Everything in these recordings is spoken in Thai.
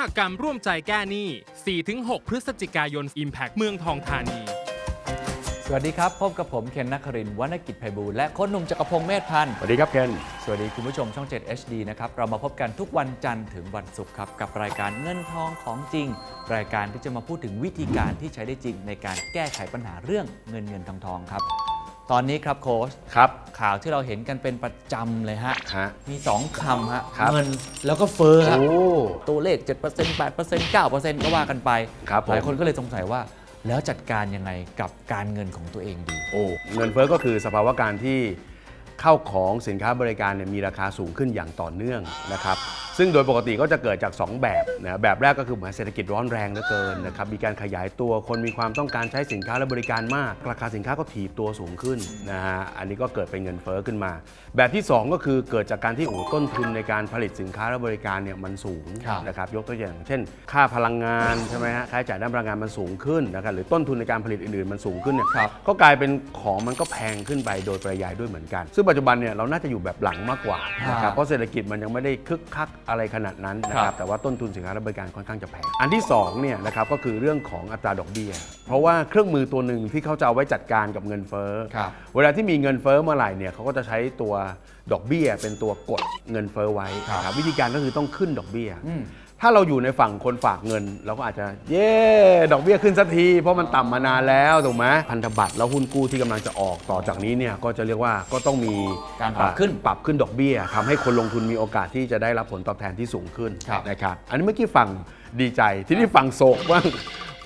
หกรรมร่วมใจแก้หนี้ 4-6 พฤศจิกายน Impact เมืองทองธานี สวัสดีครับ พบกับผมเคนนักครินทร์วรรณกิจไพบูลย์และโค้ชหนุ่มจักรพงศ์เมธพันธ์ สวัสดีครับเคนสวัสดีคุณผู้ชมช่อง 7 HD นะครับ เรามาพบกันทุกวันจันทร์ถึงวันศุกร์ครับ กับรายการเงินทองของจริง รายการที่จะมาพูดถึงวิธีการที่ใช้ได้จริง ในการแก้ไขปัญหาเรื่องเงินเงินทองทองครับ ตอนนี้ครับโค้ชครับ ข่าวที่เราเห็นกันเป็นประจำเลยฮะ ฮะ มี 2คำฮะ ครับ เงินแล้วก็เฟ้อฮะ โอ้ ตัวเลข 7% 8% 9%ก็ว่ากันไปครับผม หลายคนก็เลยสงสัยว่า แล้วจัดการยังไงกับการเงินของตัวเองดี โอ้ เงินเฟ้อก็คือสภาวะการที่เข้าของสินค้าบริการเนี่ยมีราคาสูงขึ้นอย่างต่อเนื่องนะครับ ซึ่งโดยปกติก็จะเกิดจาก 2 แบบนะแบบแรกก็คือเหมือนเศรษฐกิจร้อนแรงเหลือเกินนะครับมีการขยายตัวคนมีความต้องการใช้สินค้าและบริการมาก ราคาสินค้าก็ถีบตัวสูงขึ้นนะฮะอันนี้ก็เกิดเป็นเงินเฟ้อขึ้นมา แบบที่ 2 ก็คือเกิดจากการที่โอ้ต้นทุนในการผลิตสินค้าและบริการเนี่ยมันสูงครับนะครับยกตัวอย่าง เช่น ค่าพลังงานใช่ไหมฮะค่าใช้จ่ายด้านพลังงานมันสูงขึ้นนะครับหรือต้นทุนในการผลิตอื่นๆมันสูงขึ้นเนี่ยครับก็กลายเป็นของมันก็แพงขึ้นไปโดยปริยายด้วยเหมือนกัน ซึ่งปัจจุบันเนี่ยเราน่าจะอยู่แบบหลังมากกว่านะครับฮะเพราะเศรษฐกิจมันยังไม่ได้คึกคักอะไรขนาดนั้นนะคครัรับบแต่ว่าต้นทุนสินค้าและบริการค่อนข้างจะแพงอันที่สองเนี่ยนะครับก็คือเรื่องของอัตราดอกเบี้ย เพราะว่าเครื่องมือตัวหนึ่งที่เขาจะเอาไว้จัดการกับเงินเฟ้อ ครับเวลาที่มีเงินเฟ้อเมื่อไหร่เนี่ยเขาก็จะใช้ตัวดอกเบี้ย เป็นตัวกดเงินเฟ้อไว้ครับ นะครับวิธีการก็คือต้องขึ้นดอกเบี้ย อืม ถ้าเราอยู่ในฝั่งคนฝากเงิน เราก็อาจจะเย้ดอกเบี้ยขึ้นสักที เพราะมันต่ำมานานแล้วถูกไหมพันธบัตรแล้วหุ้นกู้ที่กำลังจะออกต่อจากนี้เนี่ยก็จะเรียกว่าก็ต้องมีการปรับขึ้นปรับขึ้นดอกเบี้ยทำให้คนลงทุนมีโอกาสที่จะได้รับผลตอบแทนที่สูงขึ้นครับนะครับอันนี้เมื่อกี้ฝั่งดีใจที่นี่ฝั่งโศกบ้าง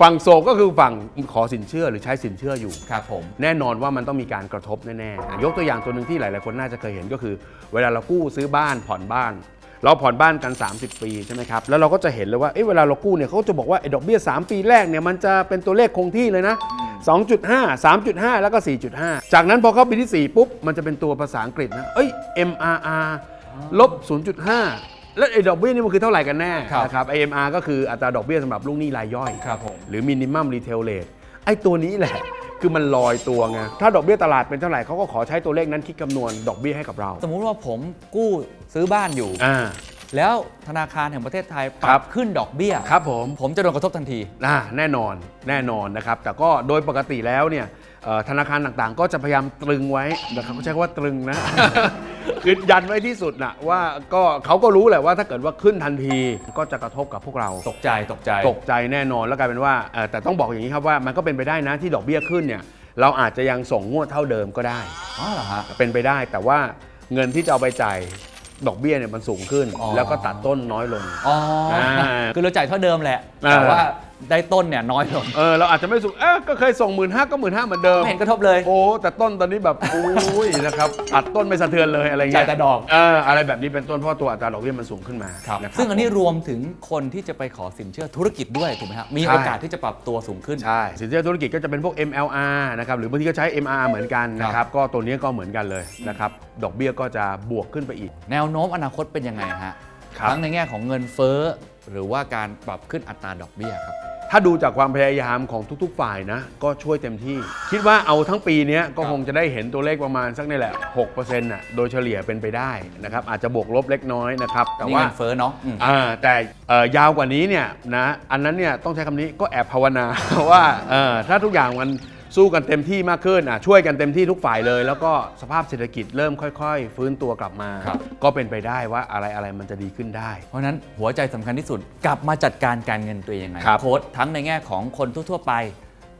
ฝั่งโศกก็คือฝั่งขอสินเชื่อหรือใช้สินเชื่ออยู่ครับผมแน่นอนว่ามันต้องมีการกระทบแน่ๆอะยกตัวอย่างตัวหนึ่งที่หลาย ๆ คนน่าจะเคยเห็นก็คือ เวลาเรากู้ซื้อบ้านผ่อนบ้าน เราผ่อนบ้านกัน 30 ปีใช่ไหมครับแล้วเราก็จะเห็นเลยว่าเอ๊ะเวลาเรากู้เนี่ยเขาจะบอกว่าไอ้ดอกเบี้ย 3 ปีแรกเนี่ยมันจะเป็นตัวเลขคงที่เลยนะ 2.5 3.5 แล้วก็ 4.5 จากนั้นพอเข้าปีที่ 4 ปุ๊บ มันจะเป็นตัวภาษาอังกฤษนะเอ้ย MRR ลบ 0.5แล้วไอ้ดอกเบี้ยนี่มันคือเท่าไหร่กันแน่ครับนะครับ AMR ก็คืออัตราดอกเบี้ยสำหรับลูกหนี้รายย่อยครับผมหรือ minimum retail rate ไอ้ตัวนี้แหละ คือมันลอยตัวไงถ้าดอกเบี้ยตลาดเป็นเท่าไหร่เขาก็ขอใช้ตัวเลขนั้นคิดคำนวณดอกเบี้ยให้กับเรา สมมุติว่าผมกู้ซื้อบ้านอยู่ อ่า แล้วธนาคารแห่งประเทศไทยปครัรับบ ขึ้นดอกเบี้ย ครับผม ผมจะโดนกระทบทันที อ่าแน่นอนแน่นอนนะครับแต่ก็โดยปกติแล้วเนี่ยเอ่อธนาคารต่างๆ ก็จะพยายามตรึงไว้นะครับเขาใช้คำว่าตรึงนะ คือยันไว้ที่สุดนะว่าก็เขาก็รู้แหละว่าถ้าเกิดว่าขึ้นทันทีก็จะกระทบกับพวกเรา ตกใจตกใจ ตกใจแน่นอนแล้วกลายเป็นว่าเอ่อแต่ต้องบอกอย่างนี้ครับว่ามันก็เป็นไปได้นะที่ดอกเบี้ยขึ้นเนี่ยเราอาจจะยังส่งงวดเท่าเดิมก็ได้ อ๋อเหรอฮะ เป็นไปได้แต่ว่าเงินที่จะเอาไปจ่ายดอกเบี้ยเนี่ยมันสูงขึ้น อ๋อ แล้วก็ตัดต้นน้อยลง อ๋ออ่าคือเราจ่ายเท่าเดิมแหละอ่าแต่ว่าได้ต้นเนี่ยน้อยลงเออเราอาจจะไม่สูงเอ๊ะก็เคยส่งหมื่นห้าก็หมื่นห้าเหมือนเดิม ไม่เห็นกระทบเลย โอ้ แต่ต้นตอนนี้แบบโอ้ยนะครับตัดต้นไม่สะเทือนเลยอะไรเงี้ยจ่ายแต่ดอก เอออะไรแบบนี้เป็นต้นเพราะว่าตัวอัตราดอกเบี้ยมันสูงขึ้นมาะคบซึ่งอันนี้รวมถึงคนที่จะไปขอสินเชื่อธุรกิจด้วยถูกไหมครับมีใช่ โอกาสที่จะปรับตัวสูงขึ้น ใช่ สินเชื่อธุรกิจก็จะเป็นพวก MLR นะครับหรือบางทีก็ใช้ MR เหมือนกันนะครับก็ตัวนี้ก็เหมือนกันเลยนะครับดอกเบี้ยก็จะบวกขึ้นไปอีก แนวโน้มอนาคตเป็นยังไงฮะครับ ทั้งในแง่ของเงินเฟ้อ หรือว่าการปรับขึ้นอัตราดอกเบี้ยครับ ถ้าดูจากความพยายามของทุกๆฝ่ายนะ ก็ช่วยเต็มที่ คิดว่าเอาทั้งปีเนี้ยก็ครับคงจะได้เห็นตัวเลขประมาณสักนี่แหละ6%น่ะโดยเฉลี่ยเป็นไปได้นะครับ อาจจะบวกลบเล็กน้อยนะครับแต่นี่ว่า เงินเฟ้อเนาะอืม อ่าแต่เอ่อยาวกว่านี้เนี่ยนะอันนั้นเนี่ยต้องใช้คำนี้ก็แอบภาวนา ว่าเอ่อถ้าทุกอย่างมัน สู้กันเต็มที่มากขึ้นอะช่วยกันเต็มที่ทุกฝ่ายเลย แล้วก็สภาพเศรษฐกิจเริ่มค่อย ๆ ฟื้นตัวกลับมา ครับ ก็เป็นไปได้ว่าอะไรอะไรมันจะดีขึ้นได้ เพราะฉะนั้นหัวใจสำคัญที่สุดกลับมาจัดการการเงินตัวเองยังไงครับ โค้ดทั้งในแง่ของคนทั่วๆไป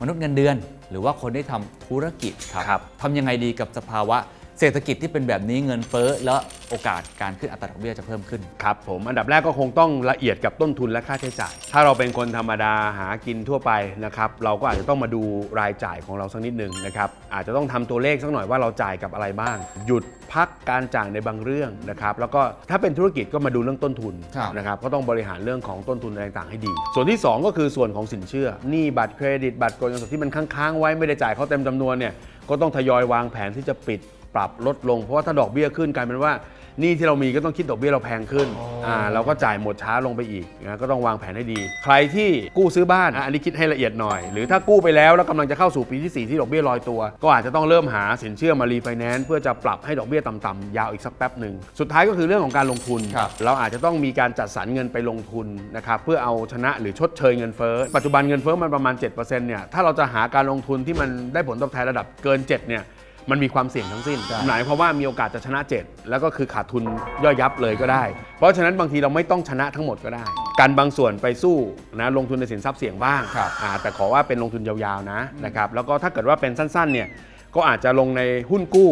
มนุษย์เงินเดือน หรือว่าคนที่ทำธุรกิจครับครับทำยังไงดีกับสภาวะ เศรษฐกิจที่เป็นแบบนี้เงินเฟ้อและโอกาสการขึ้นอัตราดอกเบี้ยจะเพิ่มขึ้น ครับผมอันดับแรกก็คงต้องละเอียดกับต้นทุนและค่าใช้จ่าย ถ้าเราเป็นคนธรรมดาหากินทั่วไปนะครับเราก็อาจจะต้องมาดูรายจ่ายของเราสักนิดหนึ่งนะครับอาจจะต้องทำตัวเลขสักหน่อยว่าเราจ่ายกับอะไรบ้าง หยุดพักการจ่ายในบางเรื่องนะครับแล้วก็ถ้าเป็นธุรกิจก็มาดูเรื่องต้นทุนครับ นะครับก็ต้องบริหารเรื่องของต้นทุนอะไรต่างๆให้ดี ส่วนที่2ก็คือส่วนของสินเชื่อหนี้บัตรเครดิตบัตรกดเงินสดที่มันค้างๆไว้ไม่ได้จ่ายเขาเต็มจำนวนเนี่ยก็ต้องทยอยวางแผนที่จะปิด ปรับลดลง เพราะว่าถ้าดอกเบี้ยขึ้นกลายเป็นว่าหนี้ที่เรามีก็ต้องคิดดอกเบี้ยเราแพงขึ้นอ่าเราก็จ่ายหมดช้าลงไปอีกนะก็ต้องวางแผนให้ดี ใครที่กู้ซื้อบ้านอะอันนี้คิดให้ละเอียดหน่อย หรือถ้ากู้ไปแล้วแล้วกำลังจะเข้าสู่ปีที่สี่ที่ดอกเบี้ยลอยตัว ก็อาจจะต้องเริ่มหาสินเชื่อมารีไฟแนนซ์เพื่อจะปรับให้ดอกเบี้ยต่ำๆยาวอีกสักแป๊บหนึ่งสุดท้ายก็คือเรื่องของการลงทุน ครับ เราอาจจะต้องมีการจัดสรรเงินไปลงทุนนะครับเพื่อเอาชนะหรือชดเชยเงินเฟ้อปัจจุบันเงินเฟ้อมันประมาณ7%เนี่ยถ้าเราจะหาการลงทุนที่มันได้ผลตอบแทนระดับเกิน7เนี่ย มันมีความเสี่ยงทั้งสิ้นใช่หมายความว่ามีโอกาสจะชนะ 7 แล้วก็คือขาดทุนย่อยยับเลยก็ได้ เพราะฉะนั้นบางทีเราไม่ต้องชนะทั้งหมดก็ได้ การบางส่วนไปสู้นะลงทุนในสินทรัพย์เสี่ยงบ้างครับอ่าแต่ขอว่าเป็นลงทุนยาวๆนะนะครับแล้วก็ถ้าเกิดว่าเป็นสั้นๆเนี่ยก็อาจจะลงในหุ้นกู้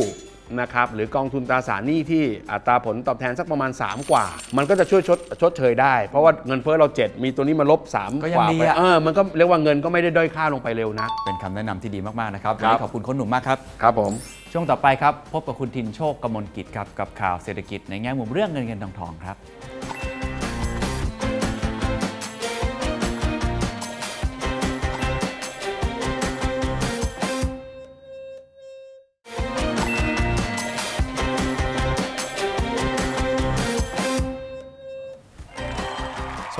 นะครับหรือกองทุนตราสารหนี้ที่อัตราผลตอบแทนสักประมาณ 3 กว่า มันก็จะช่วยชดชดเชยได้ เพราะว่าเงินเฟ้อเรา 7 มีตัวนี้มาลบ 3 ก็กยังว่าดีไปอะ เออมันก็เรียกว่าเงินก็ไม่ได้ด้อยค่าลงไปเร็วนะ เป็นคำแนะนำที่ดีมาก ๆ นะครับครับวันนี้ขอบคุณโค้ชหนุ่มมากครับ ครับผม ช่วงต่อไปครับ พบกับคุณทินโชคกมลกิจครับ กับข่าวเศรษฐกิจในแง่มุมเรื่องเงินเงินทองทองครับ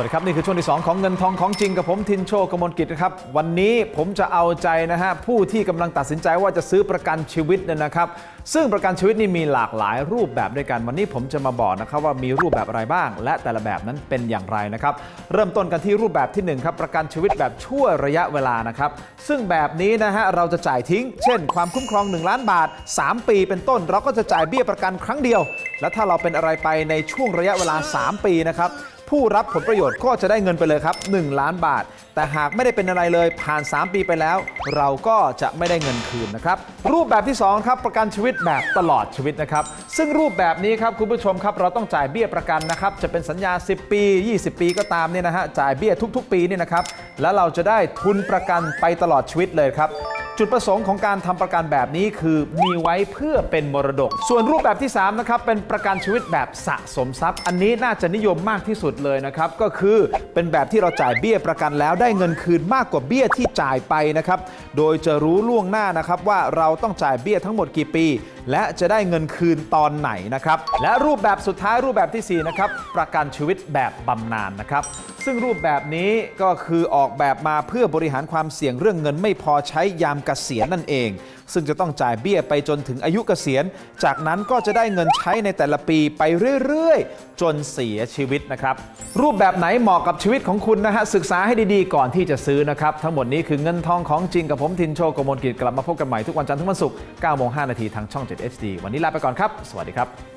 วัสดีครับ นี่คือช่วงที่ 2 ของเงินทองของจริงกับผมทินโชกมลกิจนะครับ วันนี้ผมจะเอาใจนะฮะผู้ที่กำลังตัดสินใจว่าจะซื้อประกันชีวิตเนี่ยนะครับ ซึ่งประกันชีวิตนี่มีหลากหลายรูปแบบด้วยกัน วันนี้ผมจะมาบอกนะครับว่ามีรูปแบบอะไรบ้าง และแต่ละแบบนั้นเป็นอย่างไรนะครับ เริ่มต้นกันที่รูปแบบที่หนึ่งครับประกันชีวิตแบบชั่วระยะเวลานะครับ ซึ่งแบบนี้นะฮะเราจะจ่ายทิ้ง เช่น ความคุ้มครอง 1 ล้านบาท 3 ปีเป็นต้น เราก็จะจ่ายเบี้ยประกันครั้งเดียว และถ้าเราเป็นอะไรไปในช่วงระยะเวลา 3 ปีนะครับ ผู้รับผลประโยชน์ก็จะได้เงินไปเลยครับ 1 ล้านบาท แต่หากไม่ได้เป็นอะไรเลยผ่าน 3 ปีไปแล้ว เราก็จะไม่ได้เงินคืนนะครับ รูปแบบที่2ครับประกันชีวิตแบบตลอดชีวิตนะครับ ซึ่งรูปแบบนี้ครับคุณผู้ชมครับเราต้องจ่ายเบี้ยประกันนะครับ จะเป็นสัญญา 10 ปี 20 ปีก็ตามเนี่ยนะฮะจ่ายเบี้ยทุก ๆ ปีเนี่ยนะครับแล้วเราจะได้ทุนประกันไปตลอดชีวิตเลยครับ จุดประสงค์ของการทำประกันแบบนี้คือมีไว้เพื่อเป็นมรดก ส่วนรูปแบบที่3นะครับเป็นประกันชีวิตแบบสะสมทรัพย์ อันนี้น่าจะนิยมมากที่สุดเลยนะครับก็คือเป็นแบบที่เราจ่ายเบี้ยประกันแล้วได้เงินคืนมากกว่าเบี้ยที่จ่ายไปนะครับโดยจะรู้ล่วงหน้านะครับว่าเราต้องจ่ายเบี้ยทั้งหมดกี่ปี และจะได้เงินคืนตอนไหนนะครับและรูปแบบสุดท้ายรูปแบบที่สี่นะครับประกันชีวิตแบบบำนาญนะครับซึ่งรูปแบบนี้ก็คือออกแบบมาเพื่อบริหารความเสี่ยงเรื่องเงินไม่พอใช้ยามเกษียณนั่นเอง ซึ่งจะต้องจ่ายเบี้ยไปจนถึงอายุเกษียณ จากนั้นก็จะได้เงินใช้ในแต่ละปีไปเรื่อยๆ จนเสียชีวิตนะครับ รูปแบบไหนเหมาะกับชีวิตของคุณนะฮะ ศึกษาให้ดีๆ ก่อนที่จะซื้อนะครับ ทั้งหมดนี้คือเงินทองของจริงกับผมทินโชกมลกิจกลับมาพบกันใหม่ทุกวันจันทร์ถึงวันศุกร์9โมง5นาทีทางช่อง 7 HD วันนี้ลาไปก่อนครับ สวัสดีครับ